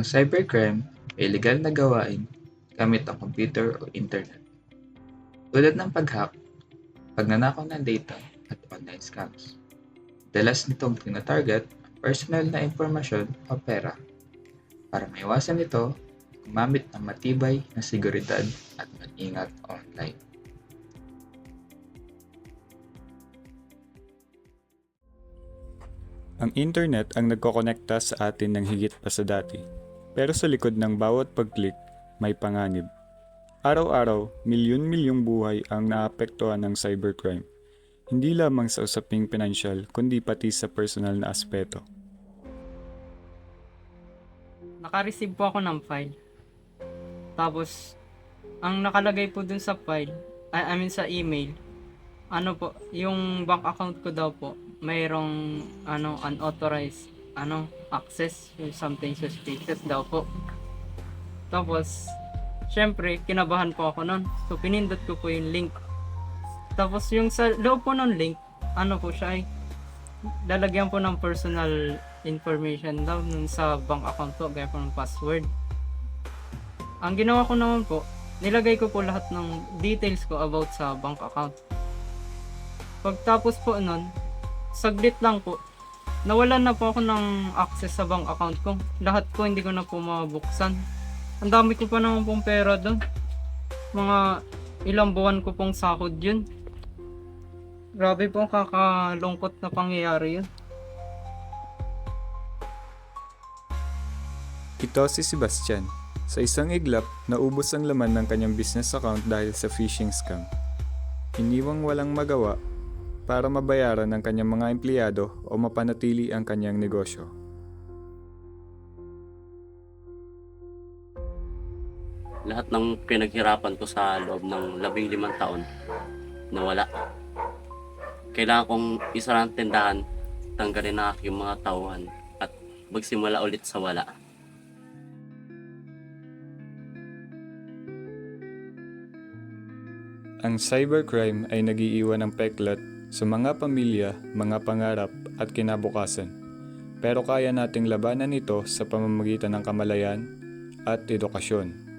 Ang cybercrime ay illegal na gawain gamit ang computer o internet. Tulad ng pag-hack, pagnanakaw ng data at online scams. Dalas nitong tinatarget ang personal na impormasyon o pera. Para maiwasan ito, gumamit ng matibay na seguridad at mag-ingat online. Ang internet ang nagkokonekta sa atin ng higit pa sa dati. Pero sa likod ng bawat pag-click, may panganib. Araw-araw, milyon-milyong buhay ang naapektuhan ng cybercrime. Hindi lamang sa usaping pinansyal, kundi pati sa personal na aspeto. naka-receive po ako ng file. Tapos, ang nakalagay po dun sa file, I, I mean sa email, ano po, yung bank account ko daw po, mayroong ano, unauthorized ano, access, yung something suspicious daw po. Tapos, syempre, kinabahan po ako nun. So, pinindot ko po yung link. Tapos, yung sa loob po ng link, ano po siya ay, lalagyan po ng personal information daw nun sa bank account ko, gaya po ng password. Ang ginawa ko naman po, nilagay ko po lahat ng details ko about sa bank account. Pagtapos po nun, saglit lang po, nawalan na po ako ng access sa bank account ko. Lahat po hindi ko na po mabuksan. Ang dami ko pa naman pong pera doon. Mga ilang buwan ko pong sahod yun. Grabe po kakalungkot na pangyayari yun. Ito si Sebastian. Sa isang iglap, naubos ang laman ng kanyang business account dahil sa phishing scam. Iniwang walang magawa para mabayaran ng kanyang mga empleyado o mapanatili ang kanyang negosyo. lahat ng pinaghirapan ko sa loob ng labing limang taon nawala. Kailangan kong isara ang tindahan, tanggalin ang aking mga tauhan at magsimula ulit sa wala. Ang cybercrime ay nagiiwan ng peklat sa mga pamilya, mga pangarap at kinabukasan. Pero kaya nating labanan ito sa pamamagitan ng kamalayan at edukasyon.